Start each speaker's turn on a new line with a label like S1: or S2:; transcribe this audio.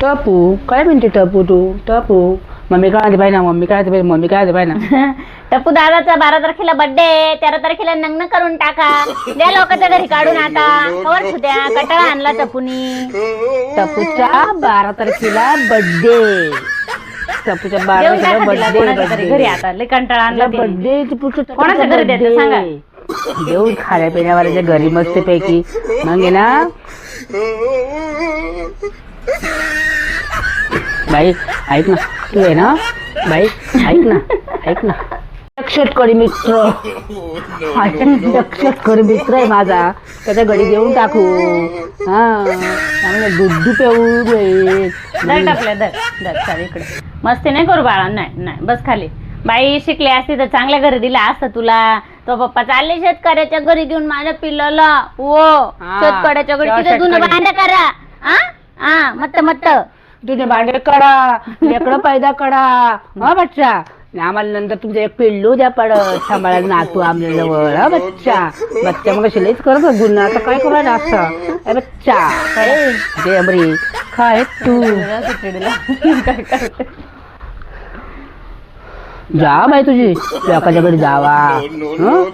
S1: टपू काय म्हणते टपू तू टपू मम्मी काय म्हणते पाहिजे ना मम्मी काय म्हणते पाहिजे मम्मी काय म्हणते पाहिजे ना
S2: टप्पू दादाचा बारा तारखेला बर्थडे तेरा तारखेला नग्न करून टाका द्या लोकांच्या घरी काढून आता कवर छुट्या कटाळा आणला टपूनी
S1: टपूच्या बारा तारखेला बर्थडे टपूच्या बारा
S2: देऊन टाका तिला
S1: तारखेला
S2: कोणाच्या घरी घरी आता लय कंटाळा आणला तिने.
S1: बर्थडे
S2: कोणाच्या घरी द्यायचं सांगा.
S1: देऊन खाण्या पिण्यावाल्याच्या घरी मस्त पैकी मग आहे ना बाई ऐक ना. तू आहे ना. बाई ऐक ना. ऐक ना. शेतकरी मित्र. शेतकरी मित्र आहे माझा. त्याच्या घरी देऊन टाकू. हा. चांगलं दूध पेऊ दे.
S2: दर टाकल्या दर दर चाल इकडे. मस्ती नाही करू बाळा नाही नाही. बस खाली. बाई शिकली असती तर चांगल्या घरी दिला असतं तुला. तो पप्पा चालले शेतकऱ्याच्या घरी घेऊन माझ्या पिल्लाला. ओ शेतकऱ्याच्या घरी तिथे जुनं. भांड करा. हा हा मत्त मत्त.
S1: तुझे भांडे कडा लेकडं पैदा कडा. हा बच्चा. आणि आम्हाला नंतर तुमचं एक पिल्लू द्या पडत सांभाळायला नातू आमच्या जवळ हा हो, बच्चा. बच्चा मग शिलेच करत होत गुन्हा. आता काय करायला असं? अरे बच्चा. काय दे अमरी काय तू?
S2: काय करते
S1: जा बाई तुझी. लोकांच्याकडे जावा? हं?